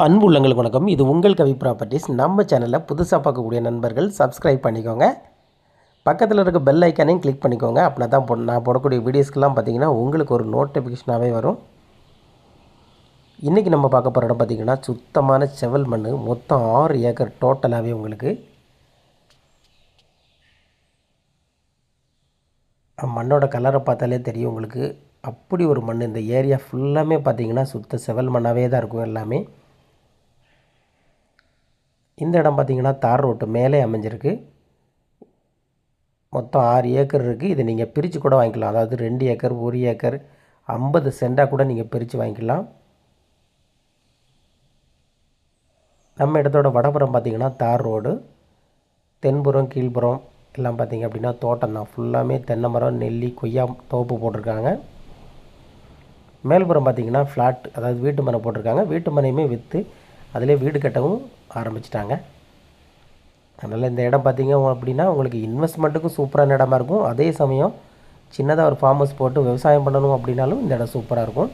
அன்பு உள்ளங்களுக்கு வணக்கம். இது உங்கள் கவி ப்ராப்பர்ட்டிஸ் நம்ம சேனலில் புதுசாக பார்க்கக்கூடிய நண்பர்கள் சப்ஸ்கிரைப் பண்ணிக்கோங்க. பக்கத்தில் இருக்க பெல் ஐக்கானையும் கிளிக் பண்ணிக்கோங்க. அப்படின்னா தான் போ- நான் போடக்கூடிய வீடியோஸ்க்கெல்லாம் பார்த்தீங்கன்னா உங்களுக்கு ஒரு நோட்டிஃபிகேஷனாகவே வரும். இன்றைக்கி நம்ம பார்க்க போகிற இடம் பார்த்திங்கன்னா சுத்தமான செவல் மண் மொத்தம் ஆறு ஏக்கர் டோட்டலாகவே உங்களுக்கு. மண்ணோட கலரை பார்த்தாலே தெரியும் உங்களுக்கு. அப்படி ஒரு மண் இந்த ஏரியா ஃபுல்லாமே பார்த்தீங்கன்னா சுத்த செவல் மண்ணாகவே தான் இருக்கும் எல்லாமே. இந்த இடம் பார்த்தீங்கன்னா தார் ரோட்டு மேலே அமைஞ்சிருக்கு. மொத்தம் ஆறு ஏக்கர் இருக்குது இதை நீங்கள் பிரித்து கூட வாங்கிக்கலாம். அதாவது ரெண்டு ஏக்கர் ஒரு ஏக்கர் ஐம்பது சென்டாக கூட நீங்கள் பிரித்து வாங்கிக்கலாம். நம்ம இடத்தோட வடபுறம் பார்த்திங்கன்னா தார் ரோடு. தென்புறம் கீழ்புறம் எல்லாம் பார்த்திங்க அப்படின்னா தோட்டம் தான். ஃபுல்லாமே தென்னை மரம் நெல்லி கொய்யா தோப்பு போட்டிருக்காங்க. மேல்புறம் பார்த்தீங்கன்னா ஃப்ளாட் அதாவது வீட்டு மனை போட்டிருக்காங்க. வீட்டு மனையுமே விற்று அதிலே வீடு கட்டவும் ஆரம்பிச்சிட்டாங்க. அதனால் இந்த இடம் பார்த்திங்க அப்படின்னா உங்களுக்கு இன்வெஸ்ட்மெண்ட்டுக்கும் சூப்பரான இடமா இருக்கும். அதே சமயம் சின்னதாக ஒரு ஃபார்ம் ஹவுஸ் போட்டு விவசாயம் பண்ணணும் அப்படின்னாலும் இந்த இடம் சூப்பராக இருக்கும்.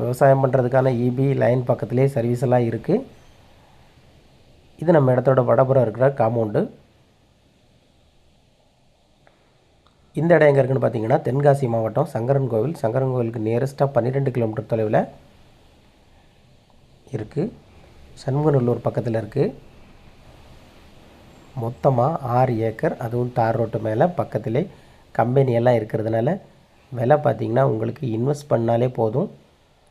விவசாயம் பண்ணுறதுக்கான இபி லைன் பக்கத்துலேயே சர்வீஸ் எல்லாம் இருக்குது இது நம்ம இடத்தோட வடபுறம் இருக்கிற காம்பவுண்டு இந்த இடம் எங்கே இருக்குன்னு பார்த்தீங்கன்னா தென்காசி மாவட்டம் சங்கரன் கோவில். சங்கரன் கோவிலுக்கு நியரஸ்ட்டாக பன்னிரெண்டு கிலோமீட்டர் தொலைவில் இருக்குது சண்முகநல்லூர் பக்கத்தில் இருக்குது மொத்தமாக ஆறு ஏக்கர் அதுவும் தார் ரோட்டு மேலே பக்கத்திலே கம்பெனி எல்லாம் இருக்கிறதுனால விலை பார்த்திங்கன்னா உங்களுக்கு இன்வெஸ்ட் பண்ணாலே போதும்.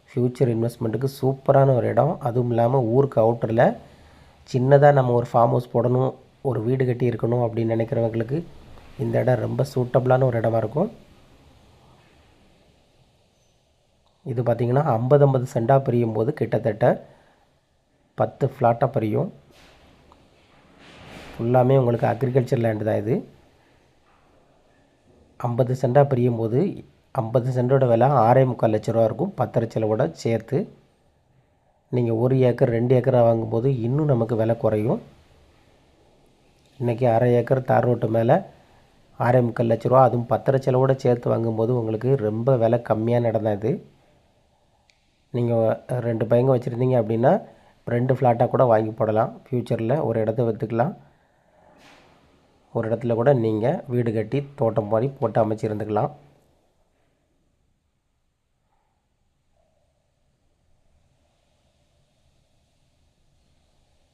ஃப்யூச்சர் இன்வெஸ்ட்மெண்ட்டுக்கு சூப்பரான ஒரு இடம். அதுவும் இல்லாமல் ஊருக்கு அவுட்டரில் சின்னதாக நம்ம ஒரு ஃபார்ம் ஹவுஸ் போடணும் ஒரு வீடு கட்டி இருக்கணும் அப்படின்னு நினைக்கிறவங்களுக்கு இந்த இடம் ரொம்ப சூட்டபிளான ஒரு இடமா இருக்கும். இது பார்த்திங்கன்னா ஐம்பது ஐம்பது சென்டாக பிரியும் போது கிட்டத்தட்ட பத்து ஃப்ளாட்டாக பிரியும் ஃபுல்லாமே உங்களுக்கு அக்ரிகல்ச்சர் லேண்டு தான் இது. ஐம்பது சென்டாக பிரியும் போது ஐம்பது சென்டோட விலை ஆறே முக்கால் லட்ச ரூபா இருக்கும். பத்தரை செலவோட சேர்த்து நீங்கள் ஒரு ஏக்கர் ரெண்டு ஏக்கராக வாங்கும்போது இன்னும் நமக்கு விலை குறையும். இன்றைக்கி அரை ஏக்கர் தார் ரோட்டு மேலே ஆறே முக்கால் லட்ச ரூபா அதுவும் பத்தரை செலவோட சேர்த்து வாங்கும்போது உங்களுக்கு ரொம்ப விலை கம்மியாக நடந்தது இது. நீங்கள் ரெண்டு பையங்க வச்சுருந்தீங்க அப்படின்னா ரெண்டு ஃப்ளாட்டாக கூட வாங்கி போடலாம். ஃப்யூச்சரில் ஒரு இடத்த விற்றுக்கலாம் ஒரு இடத்துல கூட நீங்கள் வீடு கட்டி தோட்டம் மாதிரி போட்டு அமைச்சிருந்துக்கலாம்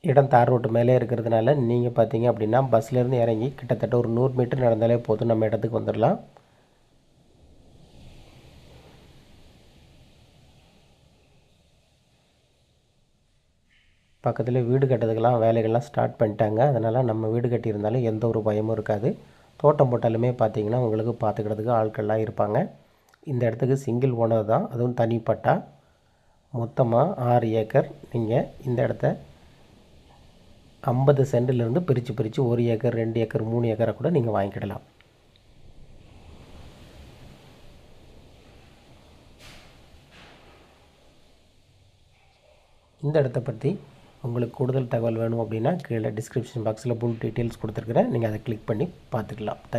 இடம் தார் ரோட்டு மேலே இருக்கிறதுனால நீங்கள் பார்த்தீங்க அப்படின்னா பஸ்லேருந்து இறங்கி கிட்டத்தட்ட ஒரு நூறு மீட்டர் நடந்தாலே போதும். நம்ம இடத்துக்கு வந்துடலாம் பக்கத்தில் வீடு கட்டுறதுக்கெல்லாம் வேலைகள்லாம் ஸ்டார்ட் பண்ணிட்டாங்க. அதனால் நம்ம வீடு கட்டியிருந்தாலும் எந்த ஒரு பயமும் இருக்காது. தோட்டம் போட்டாலுமே பார்த்தீங்கன்னா உங்களுக்கு பார்த்துக்கிறதுக்கு ஆட்கள்லாம் இருப்பாங்க. இந்த இடத்துக்கு சிங்கிள் ஓனர் தான். அதுவும் தனிப்பட்டா மொத்தமாக ஆறு ஏக்கர். நீங்கள் இந்த இடத்த ஐம்பது சென்டிலிருந்து பிரித்து பிரித்து ஒரு ஏக்கர் ரெண்டு ஏக்கர் மூணு ஏக்கரை கூட நீங்கள் வாங்கிக்கிடலாம். இந்த இடத்த பற்றி உங்களுக்கு கூடுதல் தகவல் வேணும் அப்படின்னா கீழே டிஸ்கிரிப்ஷன் பாக்ஸில் ஃபுல் டீட்டெயில்ஸ் கொடுத்துருக்குறேன். நீங்கள் அதை கிளிக் பண்ணி பார்த்துக்கலாம்.